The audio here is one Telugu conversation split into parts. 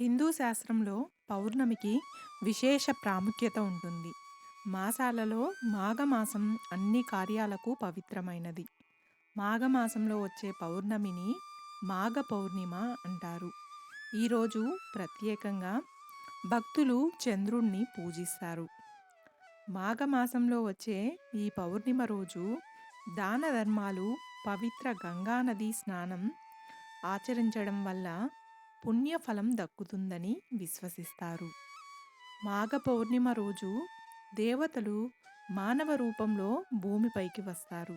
హిందూ శాస్త్రంలో పౌర్ణమికి విశేష ప్రాముఖ్యత ఉంటుంది. మాసాలలో మాఘమాసం అన్ని కార్యాలకు పవిత్రమైనది. మాఘమాసంలో వచ్చే పౌర్ణమిని మాఘ పౌర్ణిమ అంటారు. ఈరోజు ప్రత్యేకంగా భక్తులు చంద్రుణ్ణి పూజిస్తారు. మాఘమాసంలో వచ్చే ఈ పౌర్ణిమ రోజు దాన ధర్మాలు, పవిత్ర గంగానది స్నానం ఆచరించడం వల్ల పుణ్యఫలం దక్కుతుందని విశ్వసిస్తారు. మాఘ పౌర్ణిమ రోజు దేవతలు మానవ రూపంలో భూమిపైకి వస్తారు.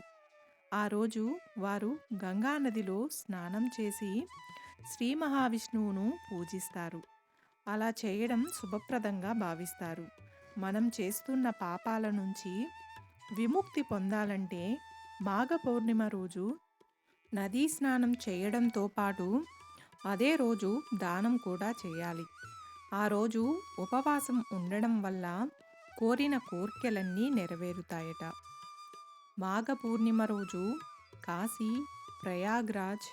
ఆ రోజు వారు గంగానదిలో స్నానం చేసి శ్రీ మహావిష్ణువును పూజిస్తారు. అలా చేయడం శుభప్రదంగా భావిస్తారు. మనం చేస్తున్న పాపాల నుంచి విముక్తి పొందాలంటే మాఘ పౌర్ణిమ రోజు నదీ స్నానం చేయడంతో పాటు అదే రోజు దానం కూడా చేయాలి. ఆ రోజు ఉపవాసం ఉండడం వల్ల కోరిన కోర్కెలన్నీ నెరవేరుతాయట. మాఘ పూర్ణిమ రోజు కాశీ, ప్రయాగ్రాజ్,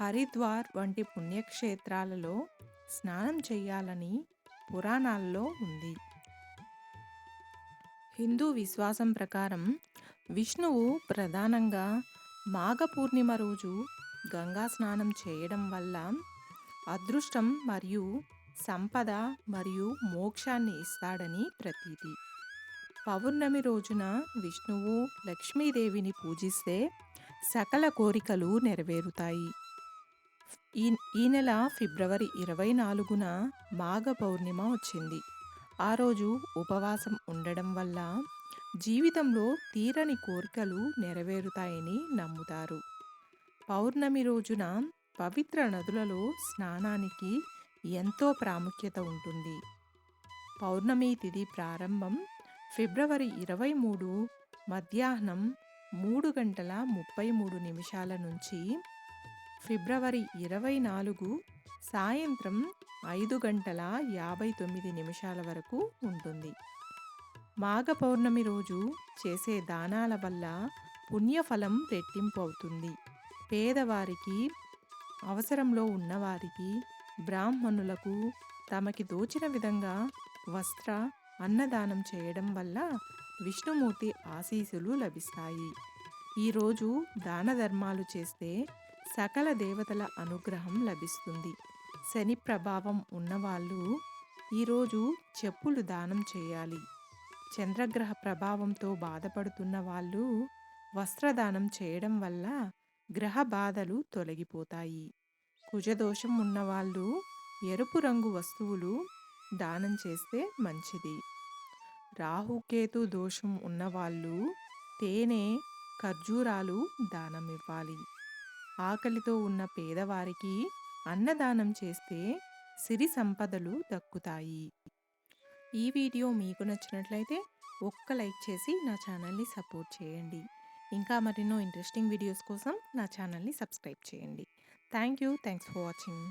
హరిద్వార్ వంటి పుణ్యక్షేత్రాలలో స్నానం చేయాలని పురాణాల్లో ఉంది. హిందూ విశ్వాసం ప్రకారం విష్ణువు ప్రధానంగా మాఘ పూర్ణిమ రోజు గంగా స్నానం చేయడం వల్ల అదృష్టం మరియు సంపద మరియు మోక్షాన్ని ఇస్తాడని ప్రతీతి. పౌర్ణమి రోజున విష్ణువు, లక్ష్మీదేవిని పూజిస్తే సకల కోరికలు నెరవేరుతాయి. ఈ ఈ నెల ఫిబ్రవరి ఇరవై నాలుగున మాఘ పౌర్ణిమ వచ్చింది. ఆ రోజు ఉపవాసం ఉండడం వల్ల జీవితంలో తీరని కోరికలు నెరవేరుతాయని నమ్ముతారు. పౌర్ణమి రోజున పవిత్ర నదులలో స్నానానికి ఎంతో ప్రాముఖ్యత ఉంటుంది. పౌర్ణమి తిథి ప్రారంభం ఫిబ్రవరి ఇరవై మూడు మధ్యాహ్నం మూడు గంటల ముప్పై మూడు నిమిషాల నుంచి ఫిబ్రవరి ఇరవై నాలుగు సాయంత్రం ఐదు గంటల యాభై తొమ్మిది నిమిషాల వరకు ఉంటుంది. మాఘ పౌర్ణమి రోజు చేసే దానాల వల్ల పుణ్యఫలం రెట్టింపు అవుతుంది. పేదవారికి, అవసరంలో ఉన్నవారికి, బ్రాహ్మణులకు తమకి దోచిన విధంగా వస్త్ర, అన్నదానం చేయడం వల్ల విష్ణుమూర్తి ఆశీస్సులు లభిస్తాయి. ఈరోజు దాన ధర్మాలు చేస్తే సకల దేవతల అనుగ్రహం లభిస్తుంది. శని ప్రభావం ఉన్నవాళ్ళు ఈరోజు చెప్పులు దానం చేయాలి. చంద్రగ్రహ ప్రభావంతో బాధపడుతున్న వాళ్ళు వస్త్రదానం చేయడం వల్ల గ్రహ బాధలు తొలగిపోతాయి. కుజదోషం ఉన్నవాళ్ళు ఎరుపు రంగు వస్తువులు దానం చేస్తే మంచిది. రాహుకేతు దోషం ఉన్నవాళ్ళు తేనె, ఖర్జూరాలు దానం ఇవ్వాలి ఆకలితో ఉన్న పేదవారికి అన్నదానం చేస్తే సిరి సంపదలు దక్కుతాయి. ఈ వీడియో మీకు నచ్చినట్లయితే ఒక్క లైక్ చేసి నా ఛానల్ని సపోర్ట్ చేయండి. ఇంకా మరెన్నో ఇంట్రెస్టింగ్ వీడియోస్ కోసం నా ఛానల్ని సబ్స్క్రైబ్ చేయండి. Thank you. Thanks for watching.